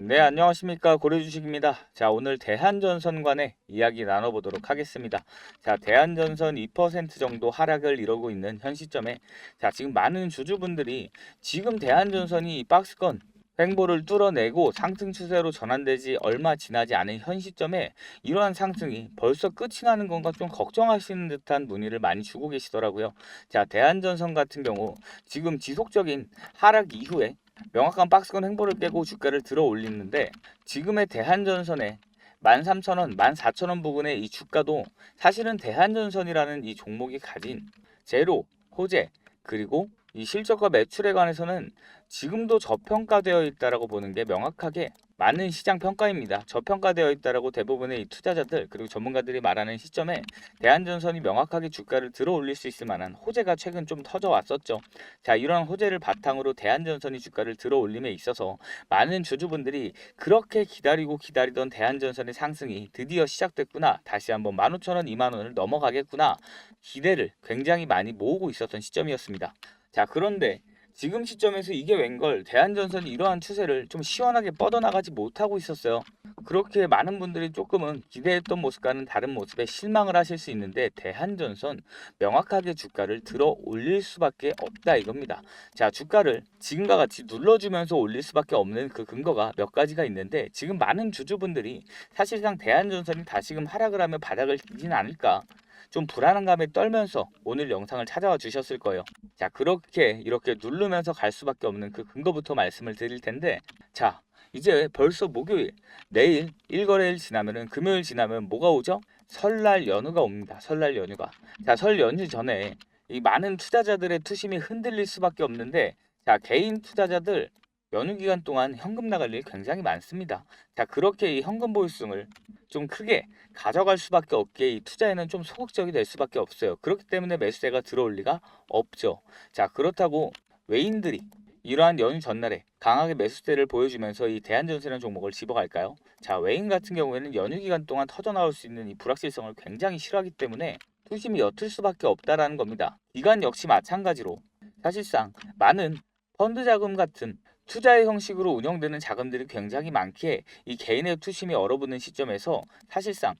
네, 안녕하십니까. 고려주식입니다. 자, 오늘 대한전선 관의 이야기 나눠보도록 하겠습니다. 자, 대한전선 2% 정도 하락을 이루고 있는 현 시점에 자, 지금 많은 주주분들이 지금 대한전선이 이 박스권 횡보를 뚫어내고 상승 추세로 전환되지 얼마 지나지 않은 현 시점에 이러한 상승이 벌써 끝이 나는 건가 좀 걱정하시는 듯한 문의를 많이 주고 계시더라고요. 자, 대한전선 같은 경우 지금 지속적인 하락 이후에 명확한 박스권 행보를 깨고 주가를 들어 올리는데 지금의 대한전선에 13,000원, 14,000원 부근의 이 주가도 사실은 대한전선이라는 이 종목이 가진 제로, 호재, 그리고 이 실적과 매출에 관해서는 지금도 저평가되어 있다라고 보는 게 명확하게 많은 시장 평가입니다. 저평가되어 있다라고 대부분의 이 투자자들 그리고 전문가들이 말하는 시점에 대한전선이 명확하게 주가를 들어 올릴 수 있을 만한 호재가 최근 좀 터져 왔었죠. 자, 이런 호재를 바탕으로 대한전선이 주가를 들어 올림에 있어서 많은 주주분들이 그렇게 기다리고 기다리던 대한전선의 상승이 드디어 시작됐구나. 다시 한번 15,000원, 2만 원을 넘어가겠구나. 기대를 굉장히 많이 모으고 있었던 시점이었습니다. 자, 그런데 지금 시점에서 이게 웬걸 대한전선이 이러한 추세를 좀 시원하게 뻗어나가지 못하고 있었어요. 그렇게 많은 분들이 조금은 기대했던 모습과는 다른 모습에 실망을 하실 수 있는데 대한전선 명확하게 주가를 들어 올릴 수밖에 없다 이겁니다. 자 주가를 지금과 같이 눌러주면서 올릴 수밖에 없는 그 근거가 몇 가지가 있는데 지금 많은 주주분들이 사실상 대한전선이 다시금 하락을 하며 바닥을 기진 않을까 좀 불안한 감에 떨면서 오늘 영상을 찾아와 주셨을 거예요. 자, 그렇게 이렇게 누르면서 갈 수밖에 없는 그 근거부터 말씀을 드릴 텐데, 자, 이제 벌써 목요일, 내일 일거래일 지나면은 금요일 지나면 뭐가 오죠? 설날 연휴가 옵니다. 설날 연휴가. 자, 설 연휴 전에 이 많은 투자자들의 투심이 흔들릴 수밖에 없는데, 자, 개인 투자자들 연휴 기간 동안 현금 나갈 일이 굉장히 많습니다. 자, 그렇게 이 현금 보유성을 좀 크게 가져갈 수밖에 없게 이 투자에는 좀 소극적이 될 수밖에 없어요. 그렇기 때문에 매수세가 들어올 리가 없죠. 자, 그렇다고 외인들이 이러한 연휴 전날에 강하게 매수세를 보여주면서 이 대한전세라는 종목을 집어갈까요? 자, 외인 같은 경우에는 연휴 기간 동안 터져 나올 수 있는 이 불확실성을 굉장히 싫어하기 때문에 투심이 옅을 수밖에 없다라는 겁니다. 기관 역시 마찬가지로 사실상 많은 펀드 자금 같은 투자의 형식으로 운영되는 자금들이 굉장히 많기에 이 개인의 투심이 얼어붙는 시점에서 사실상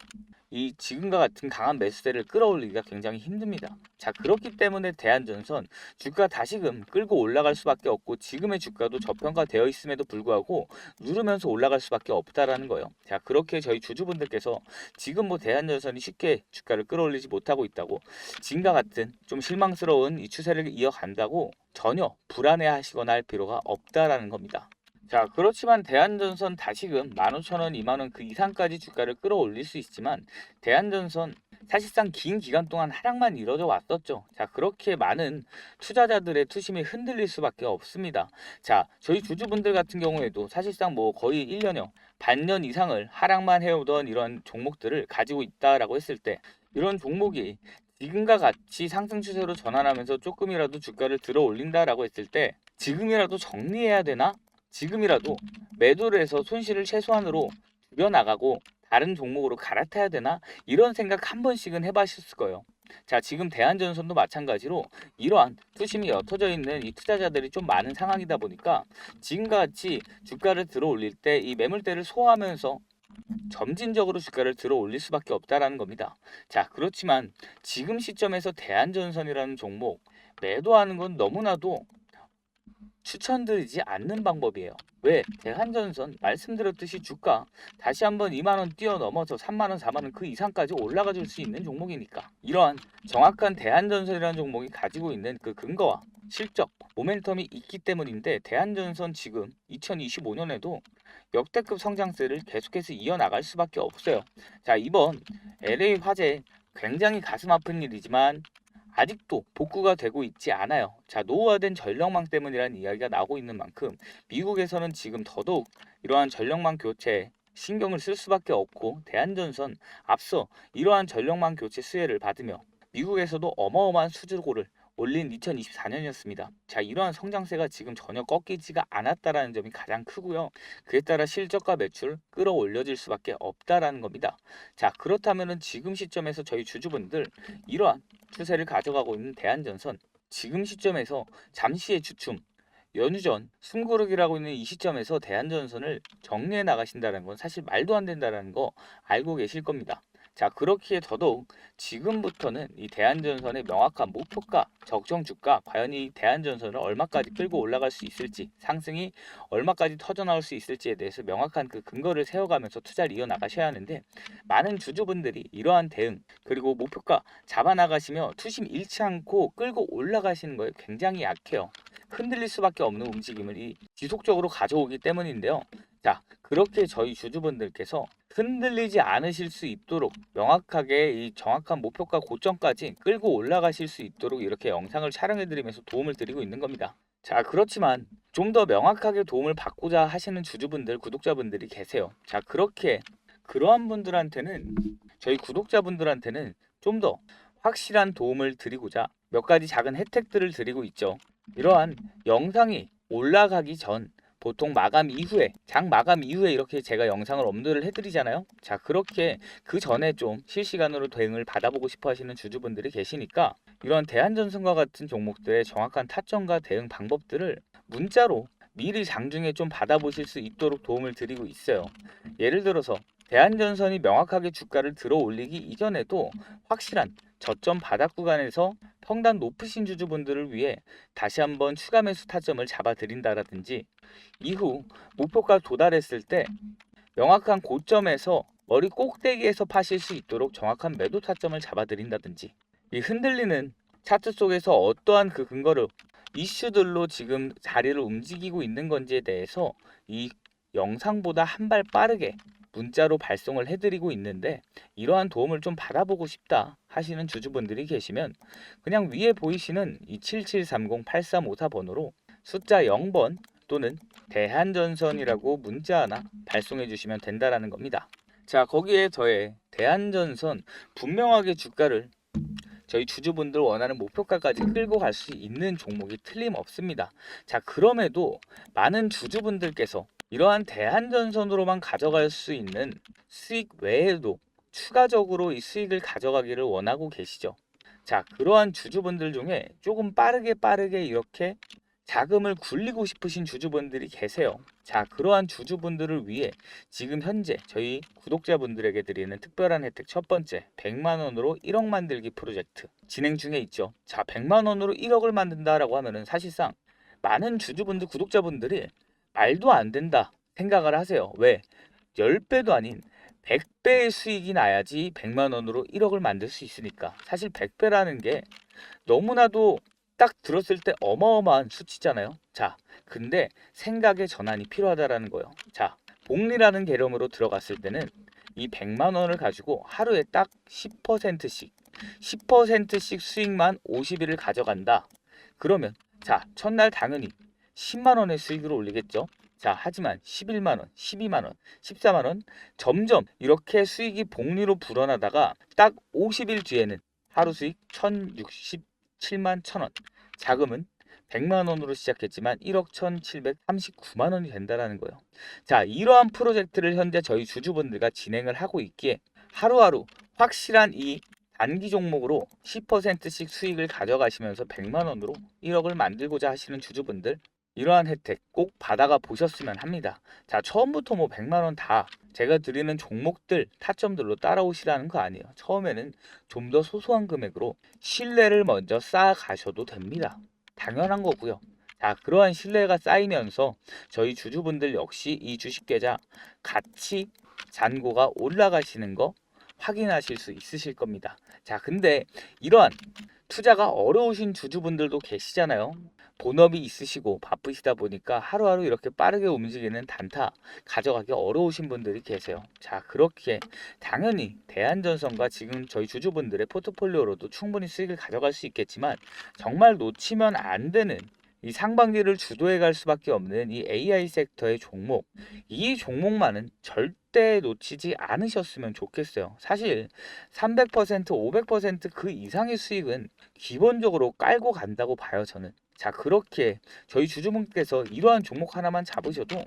이 지금과 같은 강한 매수세를 끌어올리기가 굉장히 힘듭니다. 자 그렇기 때문에 대한전선 주가 다시금 끌고 올라갈 수밖에 없고 지금의 주가도 저평가되어 있음에도 불구하고 누르면서 올라갈 수밖에 없다라는 거예요. 자 그렇게 저희 주주분들께서 지금 뭐 대한전선이 쉽게 주가를 끌어올리지 못하고 있다고 지금과 같은 좀 실망스러운 이 추세를 이어간다고 전혀 불안해하시거나 할 필요가 없다라는 겁니다. 자 그렇지만 대한전선 다시금 15,000원, 2만원 그 이상까지 주가를 끌어올릴 수 있지만 대한전선 사실상 긴 기간 동안 하락만 이뤄져 왔었죠. 자 그렇게 많은 투자자들의 투심이 흔들릴 수밖에 없습니다. 자 저희 주주분들 같은 경우에도 사실상 뭐 거의 1년여 반년 이상을 하락만 해오던 이런 종목들을 가지고 있다라고 했을 때 이런 종목이 지금과 같이 상승 추세로 전환하면서 조금이라도 주가를 들어 올린다라고 했을 때 지금이라도 정리해야 되나? 지금이라도 매도를 해서 손실을 최소한으로 줄여나가고 다른 종목으로 갈아타야 되나? 이런 생각 한 번씩은 해봤을 거예요. 자, 지금 대한전선도 마찬가지로 이러한 투심이 옅어져 있는 이 투자자들이 좀 많은 상황이다 보니까 지금과 같이 주가를 들어 올릴 때 이 매물대를 소화하면서 점진적으로 주가를 들어 올릴 수밖에 없다라는 겁니다. 자, 그렇지만 지금 시점에서 대한전선이라는 종목 매도하는 건 너무나도 추천드리지 않는 방법이에요. 왜? 대한전선 말씀드렸듯이 주가 다시 한번 2만원 뛰어넘어서 3만원, 4만원 그 이상까지 올라가 줄 수 있는 종목이니까 이러한 정확한 대한전선이라는 종목이 가지고 있는 그 근거와 실적, 모멘텀이 있기 때문인데 대한전선 지금 2025년에도 역대급 성장세를 계속해서 이어나갈 수밖에 없어요. 자 이번 LA 화재 굉장히 가슴 아픈 일이지만 아직도 복구가 되고 있지 않아요. 자, 노후화된 전력망 때문이라는 이야기가 나오고 있는 만큼 미국에서는 지금 더더욱 이러한 전력망 교체에 신경을 쓸 수밖에 없고 대한전선 앞서 이러한 전력망 교체 수혜를 받으며 미국에서도 어마어마한 수주고를 올린 2024년이었습니다. 자, 이러한 성장세가 지금 전혀 꺾이지가 않았다라는 점이 가장 크고요. 그에 따라 실적과 매출 끌어올려질 수밖에 없다라는 겁니다. 자, 그렇다면은 지금 시점에서 저희 주주분들 이러한 추세를 가져가고 있는 대한전선 지금 시점에서 잠시의 주춤 연휴 전 숨고르기라고 있는 이 시점에서 대한전선을 정리해 나가신다는 건 사실 말도 안 된다는 거 알고 계실 겁니다. 자, 그렇기에 더더욱 지금부터는 이 대한전선의 명확한 목표가, 적정 주가, 과연 이 대한전선을 얼마까지 끌고 올라갈 수 있을지, 상승이 얼마까지 터져 나올 수 있을지에 대해서 명확한 그 근거를 세워가면서 투자를 이어 나가셔야 하는데 많은 주주분들이 이러한 대응 그리고 목표가 잡아 나가시며 투심 잃지 않고 끌고 올라가시는 거에 굉장히 약해요. 흔들릴 수밖에 없는 움직임을 이 지속적으로 가져오기 때문인데요. 자, 그렇게 저희 주주분들께서 흔들리지 않으실 수 있도록 명확하게 이 정확한 목표가 고점까지 끌고 올라가실 수 있도록 이렇게 영상을 촬영해 드리면서 도움을 드리고 있는 겁니다. 자, 그렇지만 좀 더 명확하게 도움을 받고자 하시는 주주분들, 구독자분들이 계세요. 자, 그렇게 그러한 분들한테는 저희 구독자분들한테는 좀 더 확실한 도움을 드리고자 몇 가지 작은 혜택들을 드리고 있죠. 이러한 영상이 올라가기 전 보통 마감 이후에 장 마감 이후에 이렇게 제가 영상을 업로드를 해드리잖아요. 자 그렇게 그 전에 좀 실시간으로 대응을 받아보고 싶어 하시는 주주분들이 계시니까 이런 대한전선과 같은 종목들의 정확한 타점과 대응 방법들을 문자로 미리 장중에 좀 받아보실 수 있도록 도움을 드리고 있어요. 예를 들어서 대한전선이 명확하게 주가를 들어 올리기 이전에도 확실한 저점 바닥 구간에서 평단 높으신 주주분들을 위해 다시 한번 추가 매수 타점을 잡아 드린다라든지 이후 목표가 도달했을 때 명확한 고점에서 머리 꼭대기에서 파실 수 있도록 정확한 매도 타점을 잡아 드린다든지 이 흔들리는 차트 속에서 어떠한 그 근거를 이슈들로 지금 자리를 움직이고 있는 건지에 대해서 이 영상보다 한 발 빠르게 문자로 발송을 해드리고 있는데 이러한 도움을 좀 받아보고 싶다 하시는 주주분들이 계시면 그냥 위에 보이시는 이 7730-8354 번호로 숫자 0번 또는 대한전선이라고 문자 하나 발송해 주시면 된다라는 겁니다. 자 거기에 더해 대한전선 분명하게 주가를 저희 주주분들 원하는 목표가까지 끌고 갈 수 있는 종목이 틀림없습니다. 자 그럼에도 많은 주주분들께서 이러한 대한전선으로만 가져갈 수 있는 수익 외에도 추가적으로 이 수익을 가져가기를 원하고 계시죠. 자, 그러한 주주분들 중에 조금 빠르게 빠르게 이렇게 자금을 굴리고 싶으신 주주분들이 계세요. 자, 그러한 주주분들을 위해 지금 현재 저희 구독자분들에게 드리는 특별한 혜택 첫 번째, 100만 원으로 1억 만들기 프로젝트 진행 중에 있죠. 자, 100만 원으로 1억을 만든다라고 하면은 사실상 많은 주주분들, 구독자분들이 말도 안 된다 생각을 하세요. 왜? 10배도 아닌 100배의 수익이 나야지 100만 원으로 1억을 만들 수 있으니까. 사실 100배라는 게 너무나도 딱 들었을 때 어마어마한 수치잖아요. 자, 근데 생각의 전환이 필요하다라는 거예요. 자, 복리라는 개념으로 들어갔을 때는 이 100만 원을 가지고 하루에 딱 10%씩 10%씩 수익만 50일을 가져간다. 그러면 자, 첫날 당연히 10만 원의 수익을 올리겠죠. 자, 하지만 11만 원, 12만 원, 14만 원 점점 이렇게 수익이 복리로 불어나다가 딱 50일 뒤에는 하루 수익 1,067만 1,000원. 자금은 100만 원으로 시작했지만 1억 1,739만 원이 된다라는 거예요. 자, 이러한 프로젝트를 현재 저희 주주분들과 진행을 하고 있기에 하루하루 확실한 이 단기 종목으로 10%씩 수익을 가져가시면서 100만 원으로 1억을 만들고자 하시는 주주분들 이러한 혜택 꼭 받아가 보셨으면 합니다. 자, 처음부터 뭐 100만 원 다 제가 드리는 종목들 타점들로 따라오시라는 거 아니에요. 처음에는 좀 더 소소한 금액으로 신뢰를 먼저 쌓아 가셔도 됩니다. 당연한 거고요. 자, 그러한 신뢰가 쌓이면서 저희 주주분들 역시 이 주식 계좌 같이 잔고가 올라가시는 거 확인하실 수 있으실 겁니다. 자, 근데 이러한 투자가 어려우신 주주분들도 계시잖아요. 본업이 있으시고 바쁘시다 보니까 하루하루 이렇게 빠르게 움직이는 단타 가져가기 어려우신 분들이 계세요. 자, 그렇게 당연히 대한전선과 지금 저희 주주분들의 포트폴리오로도 충분히 수익을 가져갈 수 있겠지만 정말 놓치면 안 되는 이 상반기를 주도해 갈 수밖에 없는 이 AI 섹터의 종목 이 종목만은 절대 놓치지 않으셨으면 좋겠어요. 사실 300% 500%그 이상의 수익은 기본적으로 깔고 간다고 봐요, 저는. 자, 그렇게 저희 주주분께서 이러한 종목 하나만 잡으셔도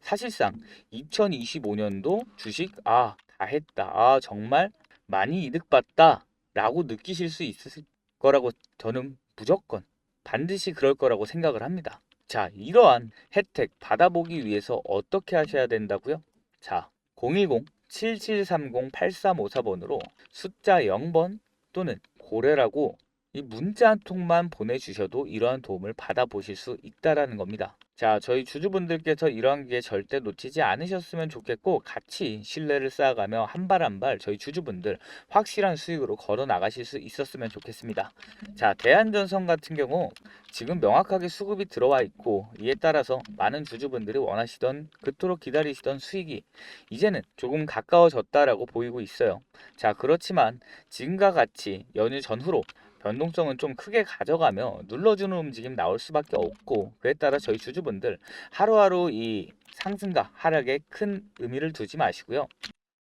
사실상 2025년도 주식 아, 다 했다. 아, 정말 많이 이득 봤다. 라고 느끼실 수 있을 거라고 저는 무조건 반드시 그럴 거라고 생각을 합니다. 자, 이러한 혜택 받아보기 위해서 어떻게 하셔야 된다고요? 자, 010-7730-8354번으로 숫자 0번 또는 고래라고 이 문자 한 통만 보내주셔도 이러한 도움을 받아보실 수 있다라는 겁니다. 자, 저희 주주분들께서 이러한 게 절대 놓치지 않으셨으면 좋겠고 같이 신뢰를 쌓아가며 한 발 한 발 저희 주주분들 확실한 수익으로 걸어 나가실 수 있었으면 좋겠습니다. 자, 대한전선 같은 경우 지금 명확하게 수급이 들어와 있고 이에 따라서 많은 주주분들이 원하시던 그토록 기다리시던 수익이 이제는 조금 가까워졌다라고 보이고 있어요. 자, 그렇지만 지금과 같이 연휴 전후로 변동성은 좀 크게 가져가며 눌러주는 움직임 나올 수밖에 없고 그에 따라 저희 주주분들 하루하루 이 상승과 하락에 큰 의미를 두지 마시고요.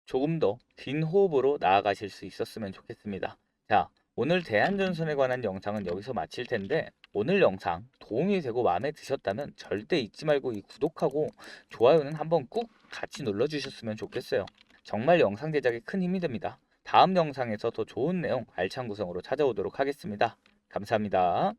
조금 더 긴 호흡으로 나아가실 수 있었으면 좋겠습니다. 자, 오늘 대한전선에 관한 영상은 여기서 마칠 텐데 오늘 영상 도움이 되고 마음에 드셨다면 절대 잊지 말고 이 구독하고 좋아요는 한번 꾹 같이 눌러주셨으면 좋겠어요. 정말 영상 제작에 큰 힘이 됩니다. 다음 영상에서 더 좋은 내용 알찬 구성으로 찾아오도록 하겠습니다. 감사합니다.